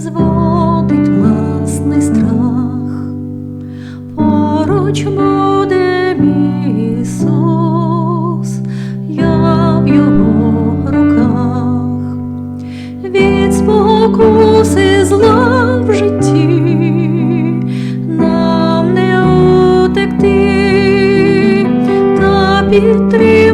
зводить власний страх, поруч буде мій Ісус, я в його руках, від спокуси зла в житті нам не утекти, та підтримку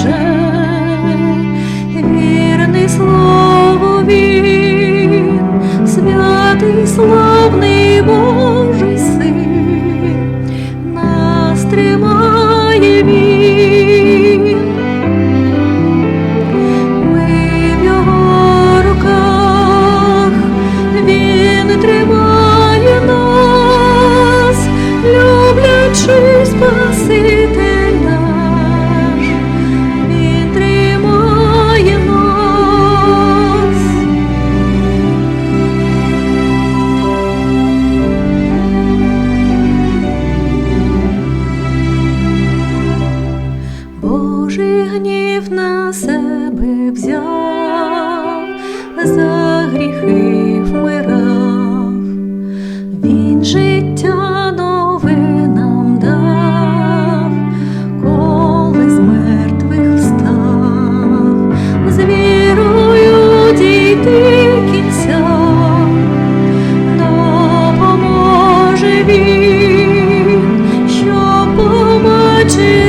стереже, вірний слово він, святий славний Божий син, нас тримає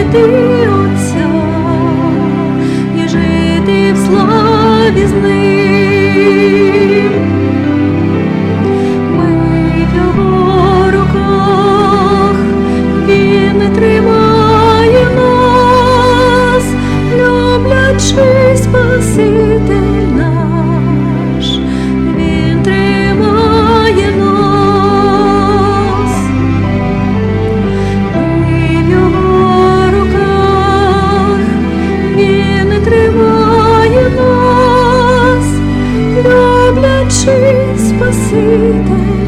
побачити Отця і жити в славі з ним. Ми в руках, він тримає нас, люблячий Спаситель Спаситель